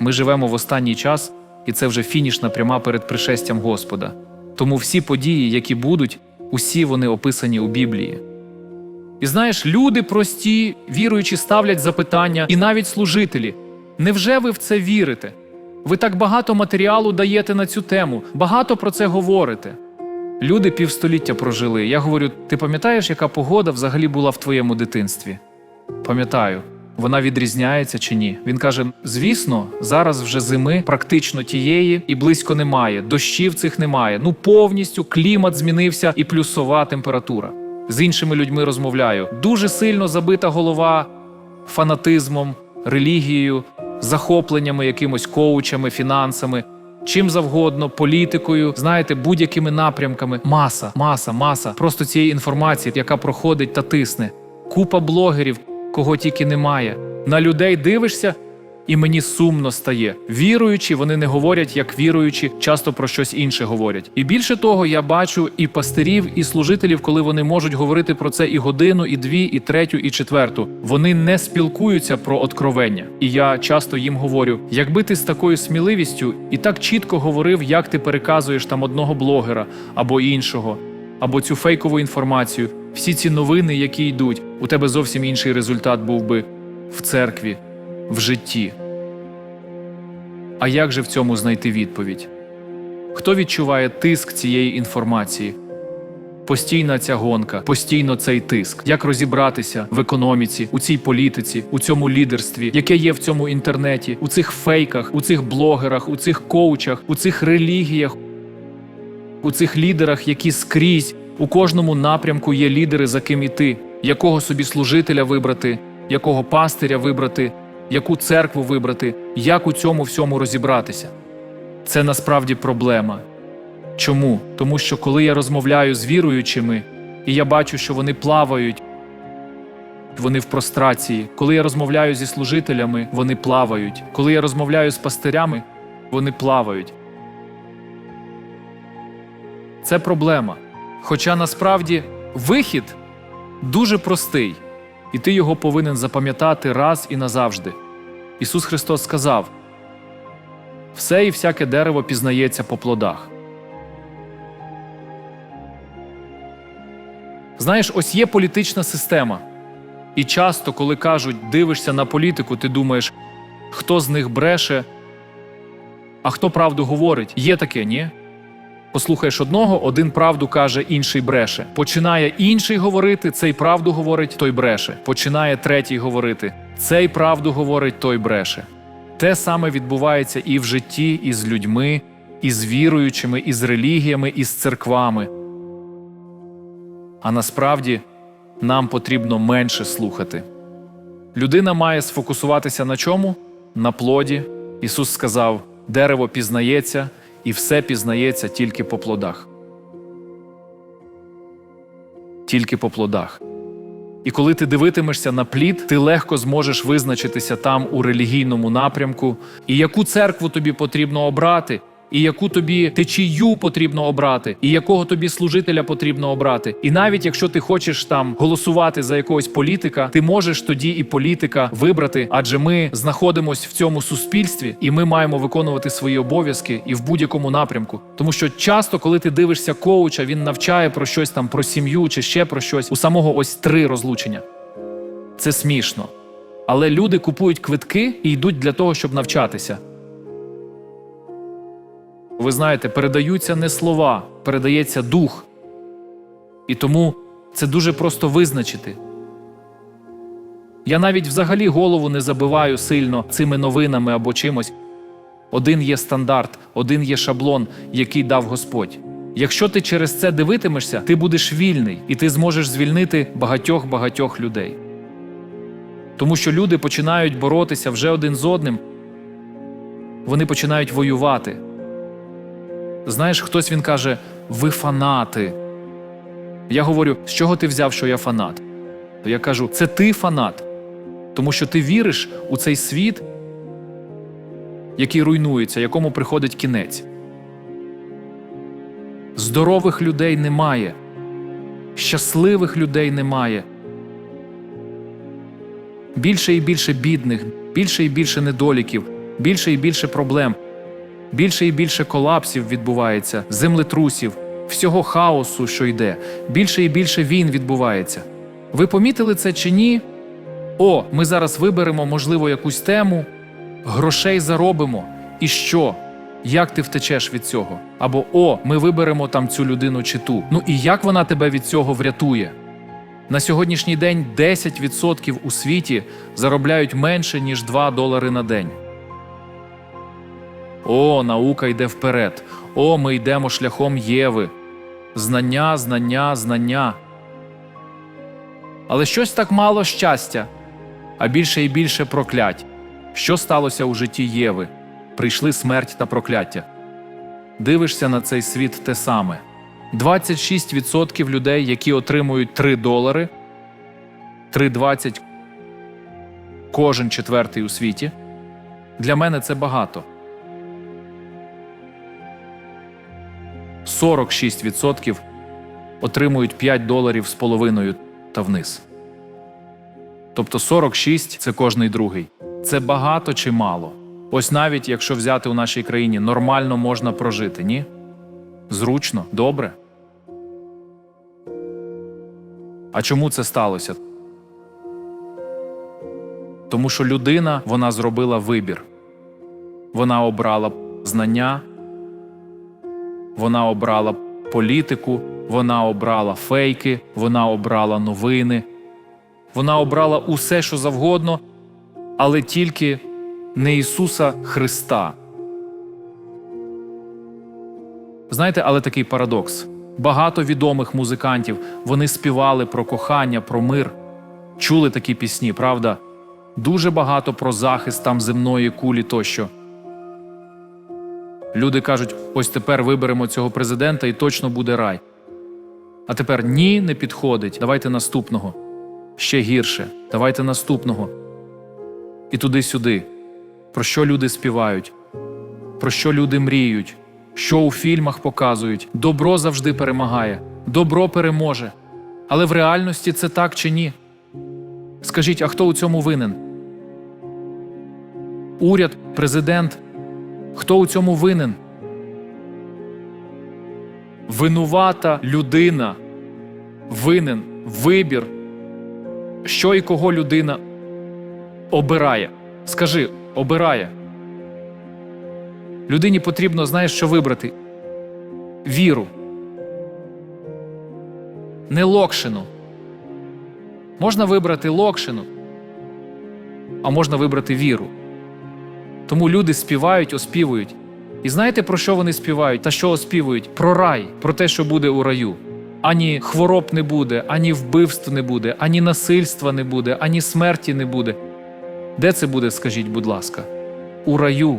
Ми живемо в останній час, і це вже фінішна пряма перед пришестям Господа. Тому всі події, які будуть, усі вони описані у Біблії. І знаєш, люди прості, віруючі, ставлять запитання, і навіть служителі. Невже ви в це вірите? Ви так багато матеріалу даєте на цю тему, багато про це говорите. Люди півстоліття прожили. Я говорю: ти пам'ятаєш, яка погода взагалі була в твоєму дитинстві? Пам'ятаю, вона відрізняється чи ні? Він каже: звісно, зараз вже зими практично тієї і близько немає. Дощів цих немає. Ну повністю клімат змінився і плюсова температура. З іншими людьми розмовляю. Дуже сильно забита голова фанатизмом, релігією, захопленнями якимось коучами, фінансами. Чим завгодно, політикою, знаєте, будь-якими напрямками. Маса, маса, маса просто цієї інформації, яка проходить та тисне. Купа блогерів, кого тільки немає. На людей дивишся, і мені сумно стає. Віруючі, вони не говорять як віруючі, часто про щось інше говорять. І більше того, я бачу і пастирів, і служителів, коли вони можуть говорити про це і годину, і дві, і третю, і четверту. Вони не спілкуються про откровення. І я часто їм говорю: якби ти з такою сміливістю і так чітко говорив, як ти переказуєш там одного блогера або іншого, або цю фейкову інформацію, всі ці новини, які йдуть, у тебе зовсім інший результат був би в церкві, в житті. А як же в цьому знайти відповідь? Хто відчуває тиск цієї інформації? Постійна ця гонка, постійно цей тиск. Як розібратися в економіці, у цій політиці, у цьому лідерстві, яке є в цьому інтернеті, у цих фейках, у цих блогерах, у цих коучах, у цих релігіях, у цих лідерах, які скрізь у кожному напрямку є лідери, за ким іти, якого собі служителя вибрати, якого пастиря вибрати, яку церкву вибрати, як у цьому всьому розібратися. Це насправді проблема. Чому? Тому що коли я розмовляю з віруючими, і я бачу, що вони плавають, вони в прострації. Коли я розмовляю зі служителями, вони плавають. Коли я розмовляю з пастирями, вони плавають. Це проблема. Хоча насправді вихід дуже простий, і ти його повинен запам'ятати раз і назавжди. Ісус Христос сказав: все і всяке дерево пізнається по плодах. Знаєш, ось є політична система. І часто, коли кажуть, дивишся на політику, ти думаєш, хто з них бреше, а хто правду говорить. Є таке, ні? Послухаєш одного, один правду каже, інший бреше. Починає інший говорити, цей правду говорить, той бреше. Починає третій говорити, цей правду говорить, той бреше. Те саме відбувається і в житті, і з людьми, і з віруючими, і з релігіями, і з церквами. А насправді нам потрібно менше слухати. Людина має сфокусуватися на чому? На плоді. Ісус сказав: дерево пізнається, і все пізнається тільки по плодах. Тільки по плодах. І коли ти дивитимешся на плід, ти легко зможеш визначитися там у релігійному напрямку, і яку церкву тобі потрібно обрати, і яку тобі течію потрібно обрати, і якого тобі служителя потрібно обрати. І навіть якщо ти хочеш там голосувати за якогось політика, ти можеш тоді і політика вибрати, адже ми знаходимося в цьому суспільстві, і ми маємо виконувати свої обов'язки і в будь-якому напрямку. Тому що часто, коли ти дивишся коуча, він навчає про щось там про сім'ю чи ще про щось. У самого ось три розлучення. Це смішно. Але люди купують квитки і йдуть для того, щоб навчатися. Ви знаєте, передаються не слова, передається дух. І тому це дуже просто визначити. Я навіть взагалі голову не забиваю сильно цими новинами або чимось. Один є стандарт, один є шаблон, який дав Господь. Якщо ти через це дивитимешся, ти будеш вільний і ти зможеш звільнити багатьох багатьох людей. Тому що люди починають боротися вже один з одним, вони починають воювати. Знаєш, хтось він каже: ви фанати. Я говорю, з чого ти взяв, що я фанат? То я кажу, це ти фанат, тому що ти віриш у цей світ, який руйнується, якому приходить кінець. Здорових людей немає, щасливих людей немає. Більше і більше бідних, більше і більше недоліків. більше і більше проблем, більше і більше колапсів відбувається, землетрусів, всього хаосу, що йде, більше і більше війн відбувається. Ви помітили це чи ні? О, ми зараз виберемо, можливо, якусь тему, грошей заробимо. І що? Як ти втечеш від цього? Або о, ми виберемо там цю людину чи ту. Ну і як вона тебе від цього врятує? На сьогоднішній день 10% у світі заробляють менше, ніж 2 долари на день. О, наука йде вперед. О, ми йдемо шляхом Єви. Знання, знання, знання. Але щось так мало щастя, а більше і більше проклять. Що сталося у житті Єви? Прийшли смерть та прокляття. Дивишся на цей світ те саме. 26% людей, які отримують 3 долари, 3,20 кожен четвертий у світі. Для мене це багато. 46% отримують 5 доларів з половиною та вниз. Тобто 46 – це кожний другий. Це багато чи мало? Ось навіть якщо взяти у нашій країні, нормально можна прожити, ні? Зручно, добре. А чому це сталося? Тому що людина вона зробила вибір. Вона обрала знання, вона обрала політику, вона обрала фейки, вона обрала новини, вона обрала усе, що завгодно, але тільки не Ісуса Христа. Знаєте, але такий парадокс. Багато відомих музикантів вони співали про кохання, про мир, чули такі пісні, правда? Дуже багато про захист там земної кулі тощо. Люди кажуть: ось тепер виберемо цього президента і точно буде рай. А тепер ні, не підходить. Давайте наступного. Ще гірше. Давайте наступного. І туди-сюди. Про що люди співають, про що люди мріють, що у фільмах показують. Добро завжди перемагає, добро переможе. Але в реальності це так чи ні? Скажіть, а хто у цьому винен? Уряд, президент. Хто у цьому винен? Винувата людина. Винен вибір. Що і кого людина обирає. Скажи, обирає. Людині потрібно, знаєш, що вибрати? Віру. Не локшину. Можна вибрати локшину, а можна вибрати віру. Тому люди співають, оспівують. І знаєте, про що вони співають та що оспівують? Про рай, про те, що буде у раю. Ані хвороб не буде, ані вбивств не буде, ані насильства не буде, ані смерті не буде. Де це буде, скажіть, будь ласка? У раю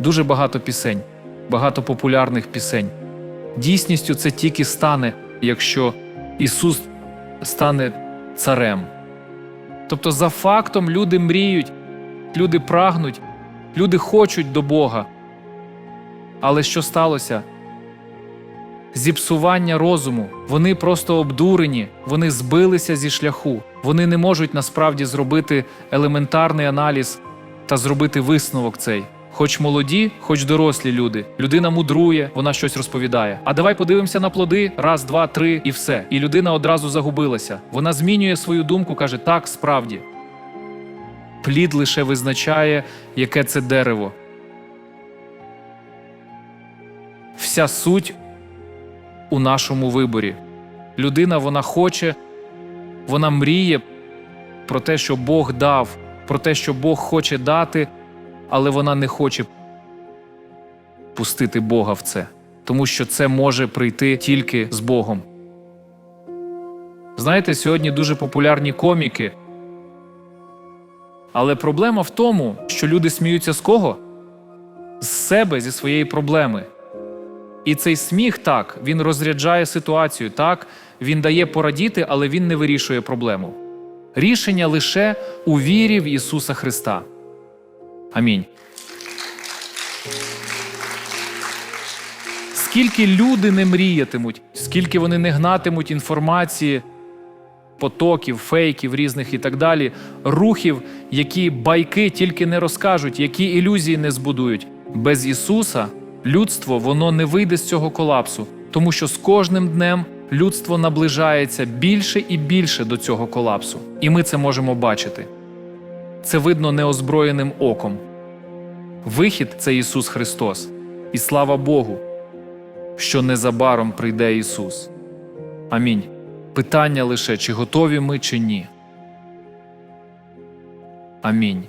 дуже багато пісень, багато популярних пісень. Дійсністю це тільки стане, якщо Ісус стане царем. Тобто, за фактом люди мріють, люди прагнуть, люди хочуть до Бога. Але що сталося? Зіпсування розуму, вони просто обдурені, вони збилися зі шляху, вони не можуть насправді зробити елементарний аналіз та зробити висновок цей. Хоч молоді, хоч дорослі люди. Людина мудрує, вона щось розповідає. А давай подивимося на плоди, раз, два, три, і все. І людина одразу загубилася. Вона змінює свою думку, каже: так, справді. Плід лише визначає, яке це дерево. Вся суть у нашому виборі. Людина вона хоче, вона мріє про те, що Бог дав, про те, що Бог хоче дати, але вона не хоче пустити Бога в це, тому що це може прийти тільки з Богом. Знаєте, сьогодні дуже популярні коміки. Але проблема в тому, що люди сміються з кого? З себе, зі своєї проблеми. І цей сміх так, він розряджає ситуацію, так, він дає порадіти, але він не вирішує проблему. Рішення лише у вірі в Ісуса Христа. Амінь. Скільки люди не мріятимуть, скільки вони не гнатимуть інформації, потоків, фейків різних і так далі, рухів, які байки тільки не розкажуть, які ілюзії не збудують. Без Ісуса людство воно не вийде з цього колапсу, тому що з кожним днем людство наближається більше і більше до цього колапсу. І ми це можемо бачити. Це видно неозброєним оком. Вихід це Ісус Христос. І слава Богу, що незабаром прийде Ісус. Амінь. Питання лише, чи готові ми, чи ні. Амінь.